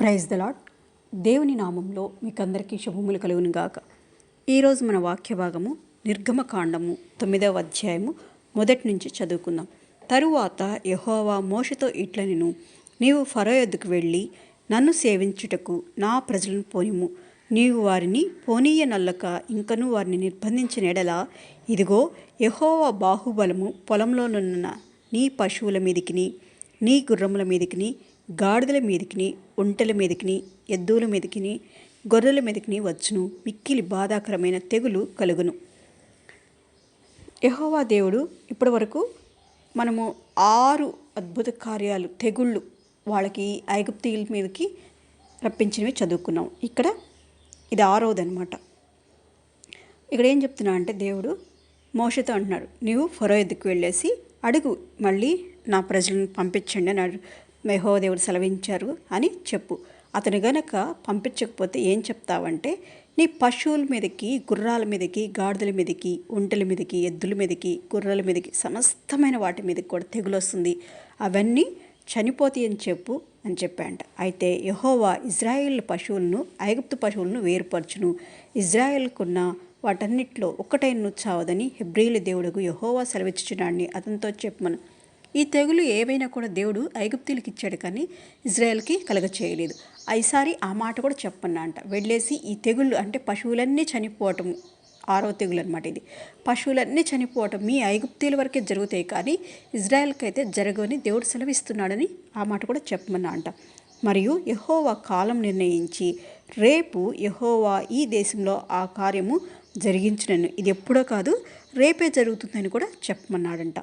Praise the lot దేవుని నామంలో మీకందరికీ శుభములు కలుగును గాక ఈరోజు మన వాక్య భాగము నిర్గమకాండము తొమ్మిదవ అధ్యాయము మొదటి నుంచి చదువుకుందాం. తరువాత యహోవా మోషతో ఇట్లనిను నీవు ఫరోయద్దుకు వెళ్ళి నన్ను సేవించుటకు నా ప్రజలను పోనిము నీవు వారిని పోనీయ నల్లక ఇంకను వారిని నిర్బంధించిన ఎడల ఇదిగో యహోవా బాహుబలము పొలంలోనున్న నీ పశువుల మీదికిని నీ గుర్రముల మీదికిని గాడిదల మీదికిని ఒంటెల మీదకిని ఎద్దుల మీదికిని గొర్రెల మీదకిని వచ్చును. మిక్కిలి బాధాకరమైన తెగులు కలుగును. యహోవా దేవుడు ఇప్పటి వరకు మనము ఆరు అద్భుత కార్యాలు తెగుళ్ళు వాళ్ళకి ఐగుప్తీయుల మీదకి రప్పించినవి చదువుకున్నాం. ఇక్కడ ఇది ఆరోది అనమాట ఇక్కడ ఏం చెప్తున్నా అంటే దేవుడు మోషతో అంటున్నాడు నీవు ఫరో ఎద్దుకు వెళ్ళేసి అడుగు మళ్ళీ నా ప్రజలను పంపించండి అని అడు- దేవుడు సెలవించారు అని చెప్పు. అతను గనక పంపించకపోతే ఏం చెప్తావంటే నీ పశువుల మీదకి గుర్రాల మీదకి గాడిదల మీదకి ఒంటెల మీదకి ఎద్దుల మీదకి గుర్రాల మీదకి సమస్తమైన వాటి మీదకి కూడా తెగులు వస్తుంది అవన్నీ చనిపోతాయి అని చెప్పు అని చెప్పాంట అయితే యహోవా ఇజ్రాయెల్ పశువులను ఐగుప్తు పశువులను వేరుపరచును. ఇజ్రాయిల్కున్న వాటన్నిటిలో ఒక్కటైన చావదని హెబ్రియుల దేవుడుకు యహోవా సెలవిచ్చుచున్నాడని అతనితో చెప్పమను. ఈ తెగులు ఏవైనా కూడా దేవుడు ఐగుప్తీలకు ఇచ్చాడు కానీ ఇజ్రాయెల్కి కలగ చేయలేదు ఈసారి ఆ మాట కూడా చెప్పన్నా అంట వెళ్ళేసి ఈ తెగుళ్ళు అంటే పశువులన్నీ చనిపోవటం ఆరో తెగులు అనమాట ఇది. పశువులన్నీ చనిపోవటం మీ ఐగుప్తీల వరకే జరుగుతాయి కానీ ఇజ్రాయెల్కి అయితే జరగవని దేవుడు సెలవిస్తున్నాడని ఆ మాట కూడా చెప్పమన్నా అంట మరియు యహోవా కాలం నిర్ణయించి రేపు యహోవా ఈ దేశంలో ఆ కార్యము జరిగించినను. ఇది ఎప్పుడో కాదు రేపే జరుగుతుందని కూడా చెప్పమన్నాడంట.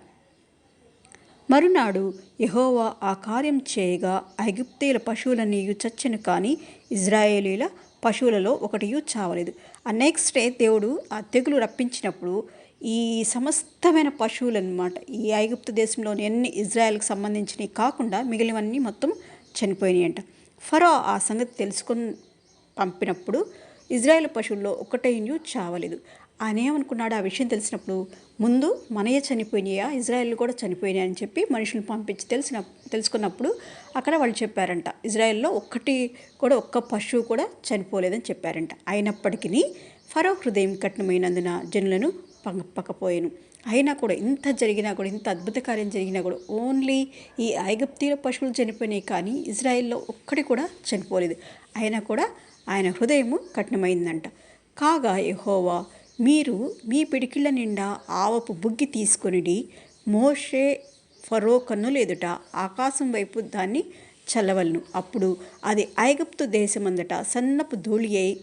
మరునాడు యహోవా ఆ కార్యం చేయగా ఐగుప్తీయుల పశువులన్నీ చచ్చను కానీ ఇజ్రాయేలీల పశువులలో ఒకటియు చావలేదు. ఆ నెక్స్ట్ డే దేవుడు ఆ తెగులు రప్పించినప్పుడు ఈ సమస్తమైన పశువులు అనమాట ఈ ఐగుప్తు దేశంలోని ఎన్ని ఇజ్రాయెల్కి సంబంధించినవి కాకుండా మిగిలినవన్నీ మొత్తం చనిపోయినాయి అంట ఫరో ఆ సంగతి తెలుసుకొని పంపినప్పుడు ఇజ్రాయెల్ పశువుల్లో ఒకటైనయు చావలేదు. ఆయన ఏమనుకున్నాడు? ఆ విషయం తెలిసినప్పుడు ముందు మనయే చనిపోయినాయా? ఇజ్రాయెల్ కూడా చనిపోయినాయి? అని చెప్పి మనుషులు పంపించి తెలిసిన తెలుసుకున్నప్పుడు అక్కడ వాళ్ళు చెప్పారంట. ఇజ్రాయెల్లో ఒక్కటి కూడా ఒక్క పశువు కూడా చనిపోలేదని చెప్పారంట. అయినప్పటికీ ఫరో హృదయం కఠినమైనందున జనులను పంపకపోయాను. అయినా కూడా ఇంత జరిగినా కూడా ఇంత అద్భుత కార్యం జరిగినా కూడా ఓన్లీ ఈ ఐగుప్తీల పశువులు చనిపోయినాయి కానీ ఇజ్రాయెల్లో ఒక్కటి కూడా చనిపోలేదు. అయినా కూడా ఆయన హృదయము కఠినమైందంట. కాగా యహోవా మీరు మీ పిడికిళ్ళ నిండా ఆవపు బుగ్గి తీసుకొనిడి మోషే ఫరో కన్నులు ఎదుట ఆకాశం వైపు దాన్ని చల్లవలను. అప్పుడు అది ఐగుప్తు దేశమందట సన్నపు ధూళి అయి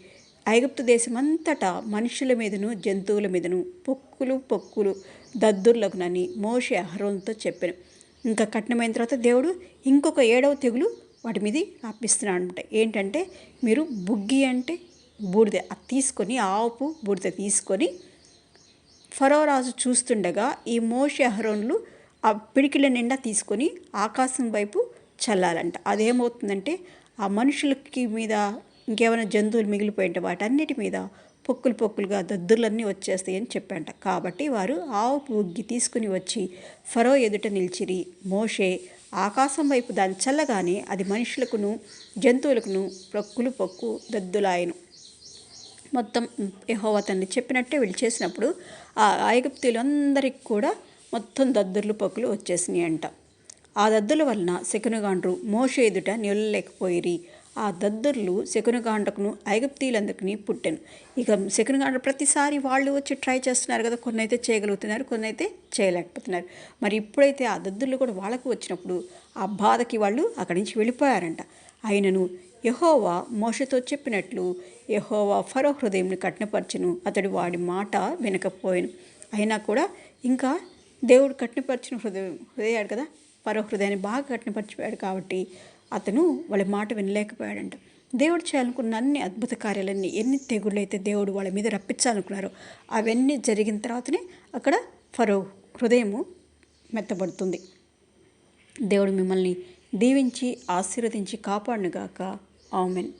ఐగుప్తు దేశమంతటా మనుషుల మీదను జంతువుల మీదను పొక్కులు పొక్కులు దద్దుర్లకునని మోషే అహరోన్తో చెప్పాను. ఇంకా కఠినమైన తర్వాత దేవుడు ఇంకొక ఏడవ తెగులు వాటి మీద రప్పిస్తున్నాడు అనమాట ఏంటంటే మీరు బుగ్గి అంటే బూడిద అది తీసుకొని ఆవుపు బూడిద తీసుకొని ఫరో రాజు చూస్తుండగా ఈ మోషే అహరోన్లు ఆ పిడికిల నిండా తీసుకొని ఆకాశం వైపు చల్లాలంట. అదేమవుతుందంటే ఆ మనుషులకి మీద ఇంకేమైనా జంతువులు మిగిలిపోయింటే వాటన్నిటి మీద పొక్కులు పొక్కులుగా దద్దుర్లన్నీ వచ్చేస్తాయి అని చెప్పంట. కాబట్టి వారు ఆవు పుగ్గి తీసుకుని వచ్చి ఫరో ఎదుట నిలిచిరి. మోషే ఆకాశం వైపు దాన్ని చల్లగానే అది మనుషులకును జంతువులకును పొక్కులు పొక్కు దద్దులాయను. మొత్తం యెహోవా తండ్రి చెప్పినట్టే వీళ్ళు చేసినప్పుడు ఆ ఐగుప్తులందరికి కూడా మొత్తం దద్దుర్లు పొక్కులు వచ్చేసినాయి అంట ఆ దద్దుల వలన శకునగాండ్రు మోష ఎదుట నిలలేకపోయిరి ఆ దద్దుర్లు శకునగాండ్రకును ఐగుప్తీలందరికీ పుట్టాను. ఇక శకునగాండ్ర ప్రతిసారి వాళ్ళు వచ్చి ట్రై చేస్తున్నారు కదా కొన్ని అయితే చేయగలుగుతున్నారు కొన్ని అయితే చేయలేకపోతున్నారు. మరి ఇప్పుడైతే ఆ దద్దుర్లు కూడా వాళ్ళకు వచ్చినప్పుడు ఆ బాధకి వాళ్ళు అక్కడి నుంచి వెళ్ళిపోయారంట. ఆయనను యహోవా మోషతో చెప్పినట్లు యహోవా ఫరో హృదయంని కఠినపరచును. అతడు వాడి మాట వినకపోయాను. అయినా కూడా ఇంకా దేవుడు కఠినపరిచిన హృదయం హృదయాడు కదా? ఫరో హృదయాన్ని బాగా కఠినపరిచిపోయాడు కాబట్టి అతను వాళ్ళ మాట వినలేకపోయాడంట. దేవుడు చేయాలనుకున్న అన్ని అద్భుత కార్యాలన్నీ ఎన్ని తెగుళ్ళు అయితే దేవుడు వాళ్ళ మీద రప్పించాలనుకున్నారో అవన్నీ జరిగిన తర్వాతనే అక్కడ ఫరో హృదయము మెత్తబడుతుంది. దేవుడు మిమ్మల్ని దీవించి ఆశీర్వదించి కాపాడునుగాక. ஆமேன்